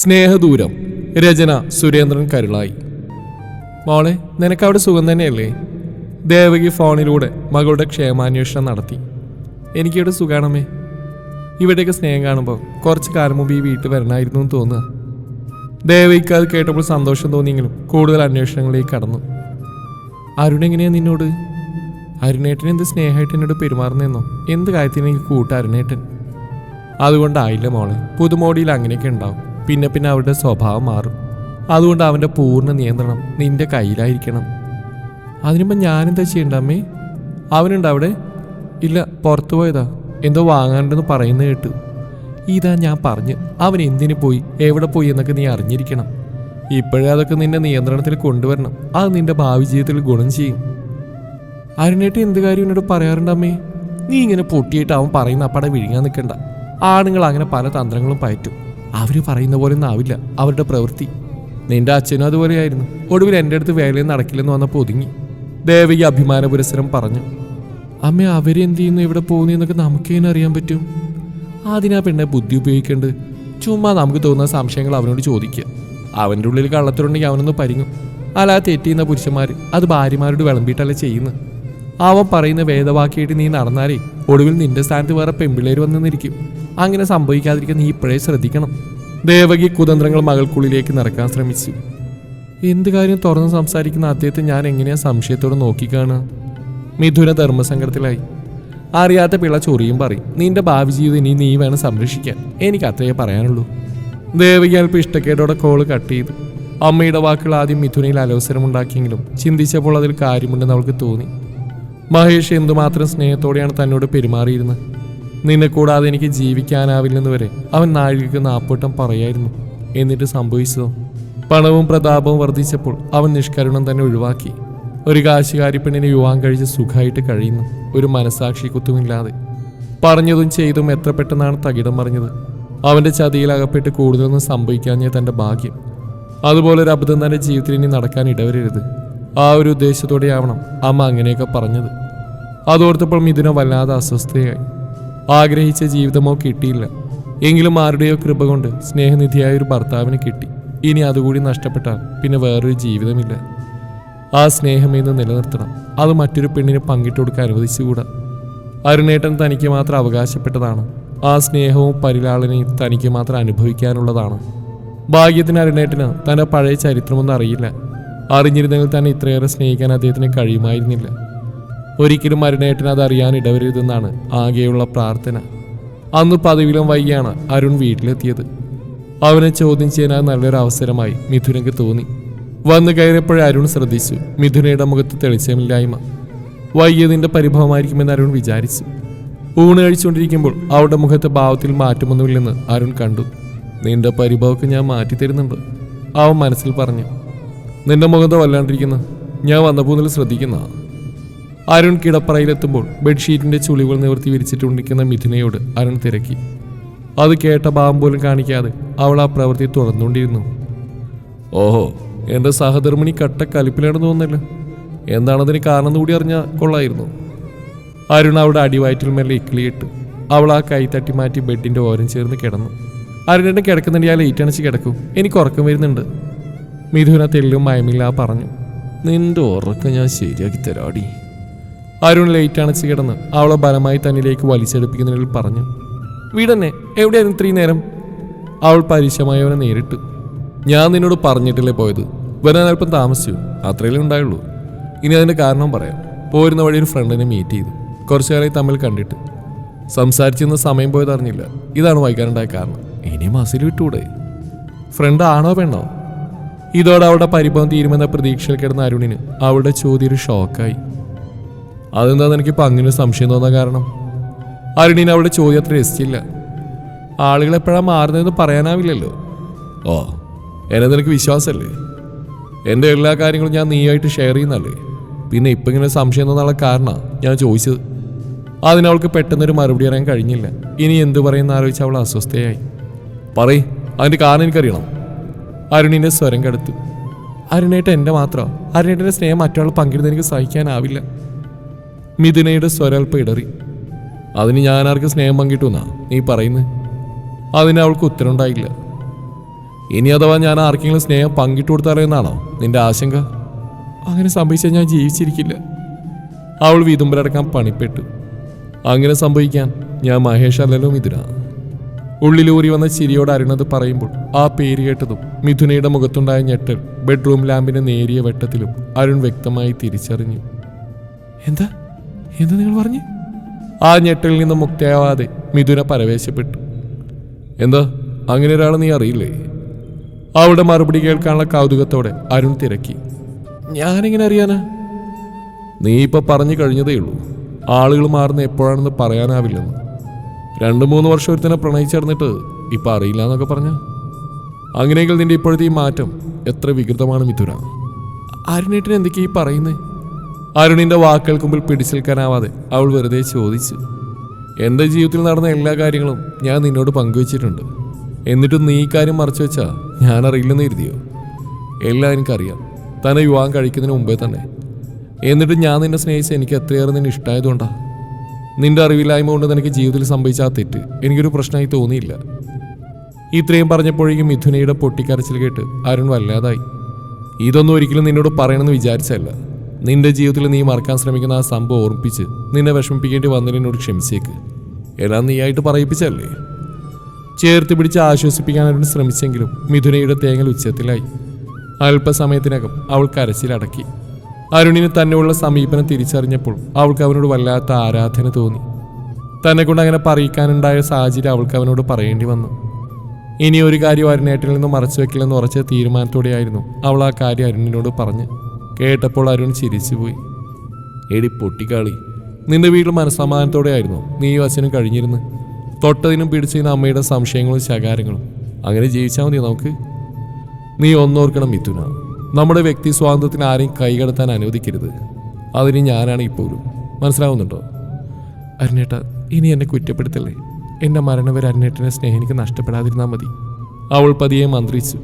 സ്നേഹദൂരം രചന സുരേന്ദ്രൻ കരുളായി. മോളെ നിനക്കവിടെ സുഖം തന്നെയല്ലേ? ദേവകി ഫോണിലൂടെ മകളുടെ ക്ഷേമാന്വേഷണം നടത്തി. എനിക്കിവിടെ സുഖാണമേ ഇവിടെയൊക്കെ സ്നേഹം കാണുമ്പോൾ കുറച്ച് കാലം മുമ്പ് ഈ വീട്ടിൽ വരണമായിരുന്നു എന്ന് തോന്നുക. ദേവകിക്ക് അത് കേട്ടപ്പോൾ സന്തോഷം തോന്നിയെങ്കിലും കൂടുതൽ അന്വേഷണങ്ങളിലേക്ക് കടന്നു. അരുൺ എങ്ങനെയാ നിന്നോട്? അരുണേട്ടൻ എന്ത് സ്നേഹമായിട്ട് എന്നോട് പെരുമാറുന്നെന്നോ? എന്ത് കാര്യത്തിന് എനിക്ക് കൂട്ട അരുണേട്ടൻ? അതുകൊണ്ടായില്ല മോളെ. പുതുമോടിയിൽ അങ്ങനെയൊക്കെ ഉണ്ടാവും. പിന്നെ പിന്നെ അവരുടെ സ്വഭാവം മാറും. അതുകൊണ്ട് അവന്റെ പൂർണ നിയന്ത്രണം നിന്റെ കയ്യിലായിരിക്കണം. അതിനുമ്പോൾ ഞാനെന്താ ചെയ്യണ്ട അമ്മേ? അവനുണ്ട് അവിടെ? ഇല്ല പുറത്തു പോയതാ. എന്തോ വാങ്ങാണ്ടെന്ന് പറയുന്നത് കേട്ടു. ഇതാ ഞാൻ പറഞ്ഞു അവൻ എന്തിനു പോയി എവിടെ പോയി എന്നൊക്കെ നീ അറിഞ്ഞിരിക്കണം. ഇപ്പോഴേ അതൊക്കെ നിന്റെ നിയന്ത്രണത്തിൽ കൊണ്ടുവരണം. അത് നിന്റെ ഭാവി ജീവിതത്തിൽ ഗുണം ചെയ്യും. അരുണേട്ട് എന്ത് കാര്യം എന്നോട് പറയാറുണ്ട് അമ്മേ? നീ ഇങ്ങനെ പൊട്ടിയിട്ട് അവൻ പറയുന്ന അപ്പടെ വിഴുങ്ങാൻ നിൽക്കണ്ട. ആണുങ്ങൾ അങ്ങനെ പല തന്ത്രങ്ങളും പയറ്റും. അവർ പറയുന്ന പോലെ ഒന്നും ആവില്ല. അവരുടെ പ്രവൃത്തി. നിന്റെ അച്ഛനും അതുപോലെയായിരുന്നു. ഒടുവിൽ എന്റെ അടുത്ത് വേലയിൽ നടക്കില്ലെന്ന് വന്നപ്പോൾ ഒതുങ്ങി. ദേവകി അഭിമാന പുരസരം പറഞ്ഞു അമ്മ അവരെന്ത് ചെയ്യുന്നു? ഇവിടെ പോകുന്നു? എന്നൊക്കെ നമുക്കേനും അറിയാൻ പറ്റും? അതിനാ പെണ്ണെ ബുദ്ധി ഉപയോഗിക്കേണ്ടത് ചുമ്മാ നമുക്ക് തോന്നുന്ന സംശയങ്ങൾ അവനോട് ചോദിക്കുക. അവന്റെ ഉള്ളിൽ കള്ളത്തിലുണ്ടെങ്കിൽ അവനൊന്ന് പരിങ്ങും. അല്ലാതെ തെറ്റിയുന്ന പുരുഷന്മാർ അത് ഭാര്യമാരോട് വിളമ്പിയിട്ടല്ല ചെയ്യുന്നത്? അവൻ പറയുന്ന വേദവാക്യായിട്ട് നീ നടന്നാലേ ഒടുവിൽ നിന്റെ സ്ഥാനത്ത് വേറെ പെമ്പിള്ളേർ വന്നു നിന്നിരിക്കും. അങ്ങനെ സംഭവിക്കാതിരിക്കാൻ നീ ഇപ്പോഴേ ശ്രദ്ധിക്കണം. ദേവകി കുതന്ത്രങ്ങൾ മകൾക്കുള്ളിലേക്ക് നിറക്കാൻ ശ്രമിച്ചു. എന്ത് കാര്യം തുറന്ന് സംസാരിക്കുന്ന അദ്ദേഹത്തെ ഞാൻ എങ്ങനെയാ സംശയത്തോടെ നോക്കിക്കാണുക? മിഥുന ധർമ്മസങ്കടത്തിലായി. അറിയാത്ത പിള്ള ചൊറിയും പറയും നിന്റെ ഭാവി ജീവിതം ഇനി നീ വേണം സംരക്ഷിക്കാൻ. എനിക്ക് അത്രയേ പറയാനുള്ളൂ. ദേവകി അല്പം ഇഷ്ടക്കേടോടെ കോൾ കട്ട് ചെയ്തു. അമ്മയുടെ വാക്കുകൾ ആദ്യം മിഥുനയിൽ അലോസരമുണ്ടാക്കിയെങ്കിലും ചിന്തിച്ചപ്പോൾ അതിൽ കാര്യമുണ്ടെന്ന് അവൾക്ക് തോന്നി. മഹേഷ് എന്തുമാത്രം സ്നേഹത്തോടെയാണ് തന്നോട് പെരുമാറിയിരുന്നത്. നിന്നെ കൂടാതെ എനിക്ക് ജീവിക്കാനാവില്ലെന്ന് വരെ അവൻ നാഴികക്ക് നാപ്പോട്ടം പറയായിരുന്നു. എന്നിട്ട് സംഭവിച്ചതോ? പണവും പ്രതാപവും വർദ്ധിച്ചപ്പോൾ അവൻ നിഷ്കരുണം തന്നെ ഒഴിവാക്കി. ഒരു കാശുകാരി പെണ്ണിനെ യുവാൻ കഴിച്ച് സുഖമായിട്ട് കഴിയുന്നു. ഒരു മനസാക്ഷി കുത്തുമില്ലാതെ. പറഞ്ഞതും ചെയ്തും എത്ര പെട്ടെന്നാണ് തകിടം പറഞ്ഞത് അവന്റെ ചതിയിൽ അകപ്പെട്ട് കൂടുതലൊന്നും സംഭവിക്കാഞ്ഞ തന്റെ ഭാഗ്യം. അതുപോലെ ഒരു അബദ്ധം തന്നെ ജീവിതത്തിൽ ഇനി നടക്കാൻ ഇടവരരുത്. ആ ഒരു ഉദ്ദേശത്തോടെയാവണം അമ്മ അങ്ങനെയൊക്കെ പറഞ്ഞത്. അതോർത്തപ്പോൾ മിഥുന വല്ലാതെ അസ്വസ്ഥയായി. ആഗ്രഹിച്ച ജീവിതമോ കിട്ടിയില്ല. എങ്കിലും ആരുടെയോ കൃപ കൊണ്ട് സ്നേഹനിധിയായ ഒരു ഭർത്താവിന് കിട്ടി. ഇനി അതുകൂടി നഷ്ടപ്പെട്ടാൽ പിന്നെ വേറൊരു ജീവിതമില്ല. ആ സ്നേഹം ഇന്ന് നിലനിർത്തണം. അത് മറ്റൊരു പെണ്ണിന് പങ്കിട്ട് കൊടുക്കാൻ അനുവദിച്ചുകൂടാ. അരുണേട്ടൻ തനിക്ക് മാത്രം അവകാശപ്പെട്ടതാണ്. ആ സ്നേഹവും പരിലാളനയും തനിക്ക് മാത്രം അനുഭവിക്കാനുള്ളതാണ്. ഭാഗ്യത്തിന് അരുണേട്ടന് തന്റെ പഴയ ചരിത്രമൊന്നും അറിയില്ല. അറിഞ്ഞിരുന്നെങ്കിൽ തന്നെ ഇത്രയേറെ സ്നേഹിക്കാൻ അദ്ദേഹത്തിന് കഴിയുമായിരുന്നില്ല. ഒരിക്കലും അരുണേട്ടന് അത് അറിയാൻ ഇടവരുതെന്നാണ് ആകെയുള്ള പ്രാർത്ഥന. അന്ന് പതിവിലും വൈകിയാണ് അരുൺ വീട്ടിലെത്തിയത്. അവനെ ചോദ്യം ചെയ്യാൻ നല്ലൊരു അവസരമായി മിഥുനക്ക് തോന്നി. വന്നു കയറിയപ്പോഴേ അരുൺ ശ്രദ്ധിച്ചു. മിഥുനയുടെ മുഖത്ത് തെളിച്ചമില്ലായ്മ. വൈകിയതിന്റെ പരിഭവമായിരിക്കുമെന്ന് അരുൺ വിചാരിച്ചു. ഊണ് കഴിച്ചുകൊണ്ടിരിക്കുമ്പോൾ അവളുടെ മുഖത്ത് ഭാവത്തിൽ മാറ്റമൊന്നുമില്ലെന്ന് അരുൺ കണ്ടു. നിന്റെ പരിഭവമൊക്കെ ഞാൻ മാറ്റി തരുന്നുണ്ട് അവൻ മനസ്സിൽ പറഞ്ഞു. നിന്റെ മുഖത്ത് വല്ലാണ്ടിരിക്കുന്നു. ഞാൻ വന്നപ്പോൾ മുതൽ ശ്രദ്ധിക്കുന്ന അരുൺ കിടപ്പറയിലെത്തുമ്പോൾ ബെഡ്ഷീറ്റിന്റെ ചുളിവുകൾ നിവർത്തി വിരിച്ചിട്ടുണ്ടിരിക്കുന്ന മിഥുനയോട് അരുൺ തിരക്കി. അത് കേട്ട ഭാവം പോലും കാണിക്കാതെ അവൾ ആ പ്രവൃത്തി തുറന്നുകൊണ്ടിരുന്നു ഓഹോ എന്റെ സഹധർമ്മിണി കട്ട കലിപ്പിലാണെന്ന് തോന്നുന്നില്ല. എന്താണതിന് കാരണം കൂടി അറിഞ്ഞാൽ കൊള്ളായിരുന്നു. അരുൺ അവിടെ അടിവയറ്റിൽ മേലെ ഇക്കിളിയിട്ട് അവൾ ആ കൈ തട്ടി മാറ്റി ബെഡിന്റെ ഓരം ചേർന്ന് കിടന്നു. അരുണേട്ടൻ കിടക്കുന്നുണ്ട് ഞാൻ ലൈറ്റ് അണച്ച് കിടക്കും. എനിക്ക് ഉറക്കം വരുന്നുണ്ട്. മിഥുന തെല്ലും മയമില്ല പറഞ്ഞു. നിന്റെ ഉറക്കം ഞാൻ ശരിയാക്കി തരാടി. അരുൺ ലൈറ്റ് അണച്ച് കിടന്ന് അവളെ ബലമായി തന്നിലേക്ക് വലിച്ചെടുപ്പിക്കുന്നതിൽ പറഞ്ഞു വീടന്നെ എവിടെയായിരുന്നു ഇത്രയും നേരം? അവൾ പരീക്ഷമായി അവനെ നേരിട്ടു. ഞാൻ നിന്നോട് പറഞ്ഞിട്ടില്ലേ പോയത്? വരാൻ അല്പം താമസിച്ചു. അത്രയല്ലേ ഉണ്ടായുള്ളൂ. ഇനി അതിന്റെ കാരണം പറയാം. പോരുന്ന വഴി ഒരു ഫ്രണ്ടിനെ മീറ്റ് ചെയ്തു. കുറച്ചു കാലമായി തമ്മിൽ കണ്ടിട്ട്. സംസാരിച്ചിരുന്ന സമയം പോയത് അറിഞ്ഞില്ല. ഇതാണ് വൈകാനുണ്ടായ കാരണം. ഇനി മസിൽ വിട്ടൂടെ? ഫ്രണ്ട് ആണോ പെണ്ണോ? ഇതോടെ അവളുടെ പരിഭവം തീരുമെന്ന പ്രതീക്ഷയിൽ കിടന്ന അരുണിന് അവളുടെ ചോദ്യം ഒരു ഷോക്കായി അതെന്താ എനിക്കിപ്പോൾ അങ്ങനെ സംശയം തോന്നാൻ കാരണം? അരുണീൻ അവിടെ ചോദ്യം അത്ര രസിച്ചില്ല. ആളുകൾ എപ്പോഴാണ് മാറുന്നതെന്ന് പറയാനാവില്ലല്ലോ. ഓ എന്നെ നിനക്ക് വിശ്വാസമല്ലേ എന്റെ എല്ലാ കാര്യങ്ങളും ഞാൻ നീയായിട്ട് ഷെയർ ചെയ്യുന്നല്ലേ പിന്നെ ഇപ്പം ഇങ്ങനെ സംശയം തോന്നാനുള്ള കാരണമാണ് ഞാൻ ചോദിച്ചത്. അതിനവൾക്ക് പെട്ടെന്നൊരു മറുപടി അറിയാൻ കഴിഞ്ഞില്ല. ഇനി എന്തു പറയുന്ന ആലോചിച്ച് അവൾ അസ്വസ്ഥയായി. പറയ് അതിന്റെ കാരണം എനിക്കറിയണം. അരുണിന്റെ സ്വരം കടുത്തു. അരുണേട്ട എന്റെ മാത്രം. അരുണേട്ടന്റെ സ്നേഹം മറ്റൊരാൾ പങ്കിടുന്നത് എനിക്ക് സഹിക്കാനാവില്ല. മിഥുനയുടെ സ്വരൽപ്പം ഇടറി. അതിന് ഞാൻ ആർക്ക് സ്നേഹം പങ്കിട്ടു എന്നാ നീ പറയുന്നത് അതിന് അവൾക്ക് ഉത്തരവുണ്ടായില്ല. ഇനി അഥവാ ഞാൻ ആർക്കെങ്കിലും സ്നേഹം പങ്കിട്ടു കൊടുത്താലോ എന്നാണോ നിന്റെ ആശങ്ക? അങ്ങനെ സംഭവിച്ചാൽ ഞാൻ ജീവിച്ചിരിക്കില്ല. അവൾ വിതുമ്പലടക്കാൻ പണിപ്പെട്ടു. അങ്ങനെ സംഭവിക്കാൻ ഞാൻ മഹേഷ് അല്ലല്ലോ മിഥുന. ഉള്ളിലൂറി വന്ന ചിരിയോട് അരുണത് പറയുമ്പോൾ ആ പേര് കേട്ടതും മിഥുനയുടെ മുഖത്തുണ്ടായ ഞെട്ടൽ ബെഡ്റൂം ലാമ്പിന്റെ നേരിയ വെട്ടത്തിലും അരുൺ വ്യക്തമായി തിരിച്ചറിഞ്ഞു. എന്താ? എന്താ നിങ്ങൾ പറഞ്ഞു? ആ ഞെട്ടിൽ നിന്ന് മുക്തിയാവാതെ മിഥുന പരവേശപ്പെട്ടു. എന്താ അങ്ങനെ ഒരാൾ നീ അറിയില്ലേ? അവളുടെ മറുപടി കേൾക്കാനുള്ള കൗതുകത്തോടെ അരുൺ തിരക്കി. ഞാനെങ്ങനെ അറിയാനാ? നീ ഇപ്പൊ പറഞ്ഞു കഴിഞ്ഞതേ ഉള്ളൂ. ആളുകൾ മാറുന്ന എപ്പോഴാണെന്ന് പറയാനാവില്ലെന്ന്. രണ്ട് മൂന്ന് വർഷം ഒരുത്തനെ പ്രണയിച്ചേർന്നിട്ട് ഇപ്പൊ അറിയില്ല എന്നൊക്കെ പറഞ്ഞ? അങ്ങനെയെങ്കിൽ നിന്റെ ഇപ്പോഴത്തെ ഈ മാറ്റം എത്ര വികൃതമാണ് മിഥുന. അരുണേട്ടിന് എന്തൊക്കെയാ ഈ പറയുന്നത് അരുണിന്റെ വാക്കുകൾക്ക് മുമ്പിൽ പിടിച്ചിൽക്കാനാവാതെ അവൾ വെറുതെ ചോദിച്ചു എന്റെ ജീവിതത്തിൽ നടന്ന എല്ലാ കാര്യങ്ങളും ഞാൻ നിന്നോട് പങ്കുവച്ചിട്ടുണ്ട്? എന്നിട്ടും നീ ഈ കാര്യം മറച്ചു ഞാൻ അറിയില്ലെന്ന് എഴുതിയോ എല്ലാം എനിക്കറിയാം. തന്നെ വിവാഹം കഴിക്കുന്നതിന് മുമ്പേ തന്നെ. എന്നിട്ടും ഞാൻ നിന്നെ സ്നേഹിച്ച് എനിക്ക് എത്രയേറെ നിന്നെ ഇഷ്ടമായതുകൊണ്ടാ നിന്റെ അറിവില്ലായ്മ കൊണ്ട് നിനക്ക് ജീവിതത്തിൽ സംഭവിച്ച ആ തെറ്റ് എനിക്കൊരു പ്രശ്നമായി തോന്നിയില്ല. ഇത്രയും പറഞ്ഞപ്പോഴേക്കും മിഥുനയുടെ പൊട്ടിക്കരച്ചിൽ കേട്ട് അരുൺ വല്ലാതായി. ഇതൊന്നും ഒരിക്കലും നിന്നോട് പറയണമെന്ന് വിചാരിച്ചല്ല നിന്റെ ജീവിതത്തിൽ നീ മറക്കാൻ ശ്രമിക്കുന്ന ആ സംഭവം ഓർമ്മിപ്പിച്ച് നിന്നെ വിഷമിപ്പിക്കേണ്ടി വന്നതിനോട് ക്ഷമിച്ചേക്ക്. എല്ലാം നീയായിട്ട് പറയിപ്പിച്ചല്ലേ? ചേർത്ത് പിടിച്ച് ആശ്വസിപ്പിക്കാൻ അരുൺ ശ്രമിച്ചെങ്കിലും മിഥുനയുടെ തേങ്ങൽ ഉച്ചത്തിലായി. അല്പസമയത്തിനകം അവൾ കരച്ചിലടക്കി അരുണിന് തന്നെയുള്ള സമീപനം തിരിച്ചറിഞ്ഞപ്പോൾ അവൾക്ക് അവനോട് വല്ലാത്ത ആരാധന തോന്നി. തന്നെ കൊണ്ട് അങ്ങനെ പറയിക്കാനുണ്ടായ സാഹചര്യം അവൾക്ക് അവനോട് പറയേണ്ടി വന്നു. ഇനി ഒരു കാര്യം അരുണേട്ടിൽ നിന്ന് മറച്ചു വെക്കില്ലെന്ന് ഉറച്ച തീരുമാനത്തോടെയായിരുന്നു അവൾ ആ കാര്യം അരുണിനോട് പറഞ്ഞ്. കേട്ടപ്പോൾ അരുൺ ചിരിച്ചുപോയി. എടി പൊട്ടിക്കാളി നിന്റെ വീട്ടിൽ മനസ്സമാധാനത്തോടെ ആയിരുന്നു. നീ അച്ഛനും കഴിഞ്ഞിരുന്ന്. തൊട്ടതിനും പിടിച്ചതിനും അമ്മയുടെ സംശയങ്ങളും ശകാരങ്ങളും. അങ്ങനെ ജീവിച്ചാൽ മതി നമുക്ക്? നീ ഒന്നോർക്കണം മിഥുന. നമ്മുടെ വ്യക്തി സ്വാതന്ത്ര്യത്തിന് ആരെയും കൈകടത്താൻ അനുവദിക്കരുത്. അതിന് ഞാനാണ് ഇപ്പോഴും. മനസ്സിലാവുന്നുണ്ടോ? അരുണേട്ട ഇനി എന്നെ കുറ്റപ്പെടുത്തല്ലേ? എന്റെ മരണം വരെ അരുണേട്ടനെ സ്നേഹിക്ക് നഷ്ടപ്പെടാതിരുന്നാൽ മതി. അവൾ പതിയെ മന്ത്രിച്ചു.